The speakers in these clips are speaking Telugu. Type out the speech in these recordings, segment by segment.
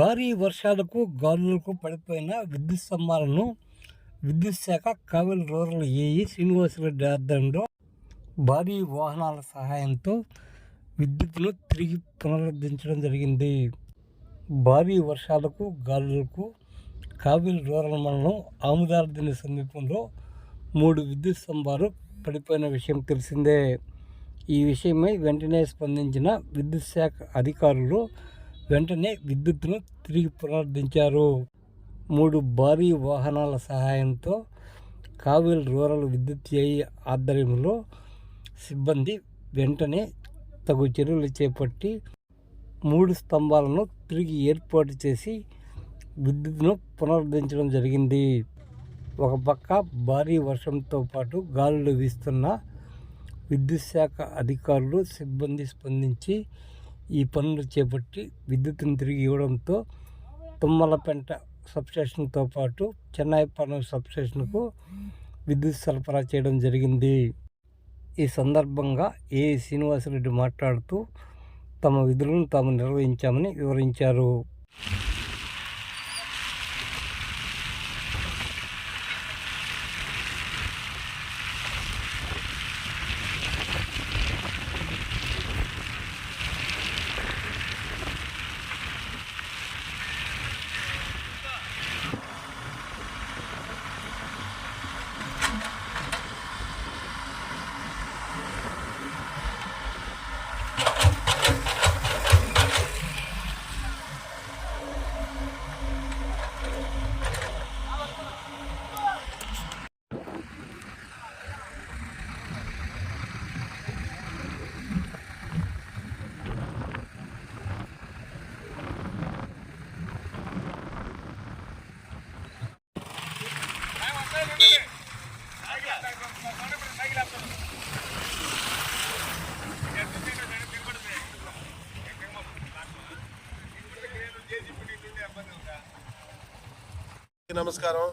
భారీ వర్షాలకు గాలులకు పడిపోయిన విద్యుత్ స్తంభాలను విద్యుత్ శాఖ కావలి రూరల్ ఏఈ శ్రీనివాసరెడ్డి ఆధ్వర్యంలో భారీ వాహనాల సహాయంతో విద్యుత్తును తిరిగి పునరుద్ధరించడం జరిగింది. భారీ వర్షాలకు గాలులకు కావిలి రూరల్ మండలం ఆముదార్దిని సమీపంలో మూడు విద్యుత్ స్తంభాలు పడిపోయిన విషయం తెలిసిందే. ఈ విషయమై వెంటనే స్పందించిన విద్యుత్ శాఖ అధికారులు వెంటనే విద్యుత్తును తిరిగి పునరుద్ధరించారు. మూడు భారీ వాహనాల సహాయంతో కావేల్ రూరల్ విద్యుత్ ఏఈ ఆధ్వర్యంలో సిబ్బంది వెంటనే తగు చర్యలు చేపట్టి మూడు స్తంభాలను తిరిగి ఏర్పాటు చేసి విద్యుత్ను పునరుద్ధరించడం జరిగింది. ఒక పక్క భారీ వర్షంతో పాటు గాలులు వీస్తున్న విద్యుత్ శాఖ అధికారులు సిబ్బంది స్పందించి ఈ పనులు చేపట్టి విద్యుత్తును తిరిగి ఇవ్వడంతో తుమ్మలపెంట సబ్స్టేషన్తో పాటు చెన్నైపట్నం సబ్స్టేషన్కు విద్యుత్ సరఫరా చేయడం జరిగింది. ఈ సందర్భంగా ఏ. శ్రీనివాసరెడ్డి మాట్లాడుతూ తమ విధులను తాము నిర్వహించామని వివరించారు. నమస్కారం.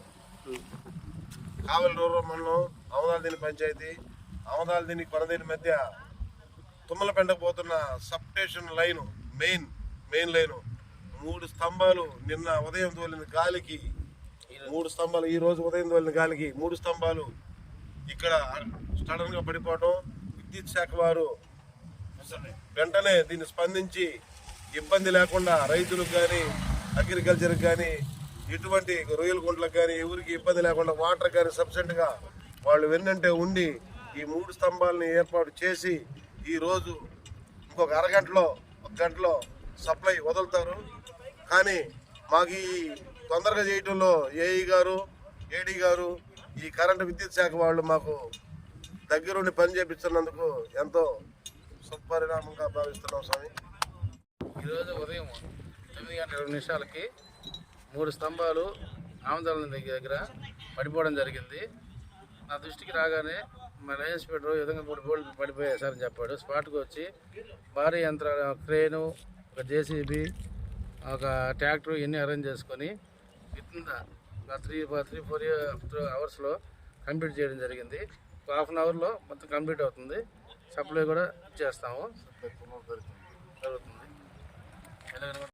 కావలి రూరల్ మండలం అవదాలదిని పంచాయతీ అవదాలదిని కొనదీని మధ్య తుమ్మలపెండకు పోతున్న substation station main main line. మూడు స్తంభాలు నిన్న ఉదయం తోలిన గాలికి మూడు స్తంభాలు ఈ రోజు ఉదయం తోలిన గాలికి మూడు స్తంభాలు ఇక్కడ సడన్గా పడిపోవటం. విద్యుత్ శాఖ వారు వెంటనే దీన్ని స్పందించి ఇబ్బంది లేకుండా రైతులకు కానీ అగ్రికల్చర్కి కానీ ఎటువంటి రొయ్యల గుంట్లకు కానీ ఎవరికి ఇబ్బంది లేకుండా వాటర్ కానీ సఫిషియెంట్గా వాళ్ళు వెన్నంటే ఉండి ఈ మూడు స్తంభాలని ఏర్పాటు చేసి ఈరోజు ఇంకొక అరగంటలో ఒక గంటలో సప్లై వదులుతారు. కానీ మాకు ఈ తొందరగా చేయటంలో ఏఈ గారు ఏడీ గారు ఈ కరెంటు విద్యుత్ శాఖ వాళ్ళు మాకు దగ్గరుండి పని చేపిస్తున్నందుకు ఎంతో సుపరిణామంగా భావిస్తున్నాం స్వామి. ఈరోజు ఉదయం తొమ్మిది గంటల నిమిషాలకి మూడు స్తంభాలు ఆమదాల దగ్గర పడిపోవడం జరిగింది. నా దృష్టికి రాగానే మా లయన్స్ పెట్టరు ఈ విధంగా మూడు బోల్డ్ పడిపోయాయి సార్ అని చెప్పాడు. స్పాట్కి వచ్చి భారీ యంత్రాలు క్రేను ఒక జేసీబీ ఒక ట్రాక్టర్ ఇవన్నీ అరేంజ్ చేసుకొని విత్ త్రీ త్రీ ఫోర్ అవర్స్లో కంప్లీట్ చేయడం జరిగింది. హాఫ్ అన్ అవర్లో మొత్తం కంప్లీట్ అవుతుంది. సప్లై కూడా చేస్తాము. జరుగుతుంది.